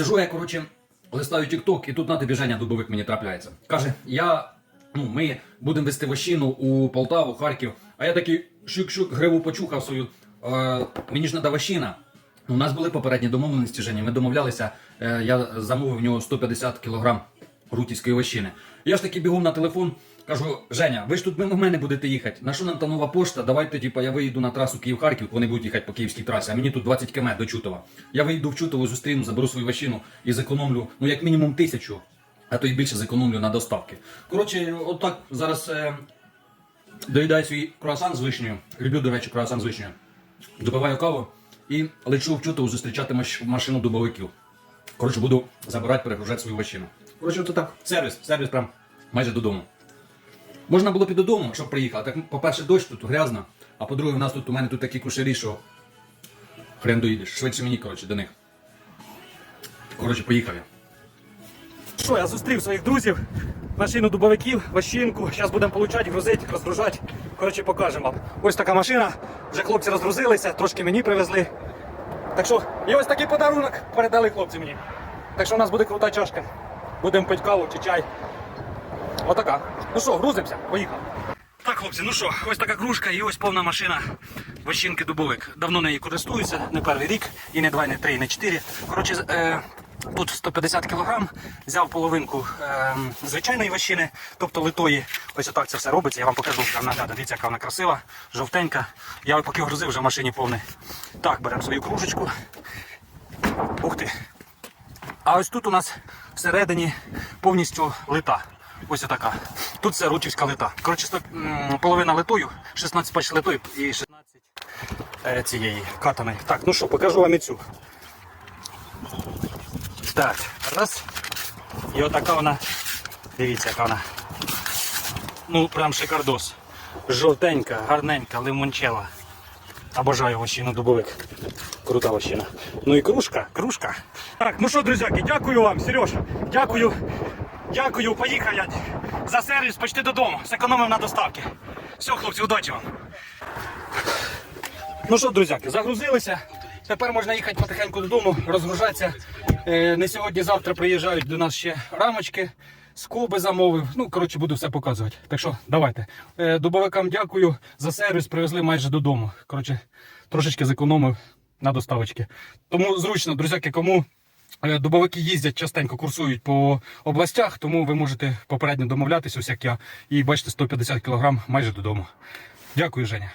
Сижу я, коротше, листаю TikTok, і тут на тобі Женя Дубовик мені трапляється. Каже, я, ну, ми будемо вести вощину у Полтаву, Харків, а я такий шик-шик, гриву почухав свою. Е, мені ж треба вощина. У нас були попередні домовленості, Жені. Ми домовлялися, е, я замовив в нього 150 кг рутівської вощини. Я ж таки бігом на телефон, кажу: Женя, ви ж тут мимо мене будете їхати. На що нам та нова пошта? Давайте, типу, я виїду на трасу Київ-Харків, вони будуть їхати по київській трасі, а мені тут 20 км до Чутова. Я виїду в Чутово, зустріну, заберу свою вощину і зекономлю, ну як мінімум тисячу, а то й більше зекономлю на доставки. Коротше, отак зараз е, доїдаю свій круасан з вишнею. Люблю, до речі, круасан з вишнею. Допиваю каву і лечу в Чутово зустрічати маш- машину дубовиків. Коротше, буду забирати, перегружати свою вощину. Коротше, то так. Сервіс, сервіс прям майже додому. Можна було б і додому, щоб приїхати. Так, по-перше, дощ тут грязно, а по-друге, у нас тут у мене тут такі кушарі, що хрен доїдеш. Швидше мені, коротше, до них. Коротше, поїхав я. Що, я зустрів своїх друзів, машину дубовиків, ващинку. Зараз будемо получати, грузити, розгружати. Коротше, покажемо вам. Ось така машина. Вже хлопці розгрузилися, трошки мені привезли. Так що, і ось такий подарунок передали хлопці мені. Так що у нас буде крута чашка. Будемо пити каву чи чай. Отака. Ну що, грузимося, поїхали. Так, хлопці, ну що, ось така кружка і ось повна машина вощинки дубовик. Давно нею користуюся, не перший рік, і не два, і не три, і не чотири. Коротше, е, тут 150 кг, взяв половинку е, звичайної вощини, тобто литої. Ось отак це все робиться. Я вам покажу як вона глядає. Дивіться, яка вона красива, жовтенька. Я поки грузив вже в машині повний. Так, беремо свою кружечку. Ух ти. А ось тут у нас всередині повністю лита. Ось така. Тут це ручівська лита. Коротше, половина литою, 16 пач литою і 16 е, цієї катаної. Так, ну що, покажу вам і цю. Так, раз. І отака вона. Дивіться, яка вона. Ну, прям шикардос. Жовтенька, гарненька, лимончела. Обожаю вощину дубовик. Крута вощина. Ну і кружка, кружка. Так, ну що, друзяки, дякую вам, Сереж. Дякую. Дякую, поїхав я за сервіс почти додому. Зекономив на доставки. Все, хлопці, удачі вам. Ну що, друзяки, загрузилися. Тепер можна їхати потихеньку додому, розгружатися. Е, не сьогодні, завтра приїжджають до нас ще рамочки. Скоби замовив. Ну, коротше, буду все показувати. Так що, давайте. Е, Дубовикам дякую за сервіс, привезли майже додому. Коротше, трошечки зекономив на доставочки. Тому зручно, друзяки, кому е, дубовики їздять, частенько курсують по областях, тому ви можете попередньо домовлятися, ось як я. І бачите, 150 кг майже додому. Дякую, Женя.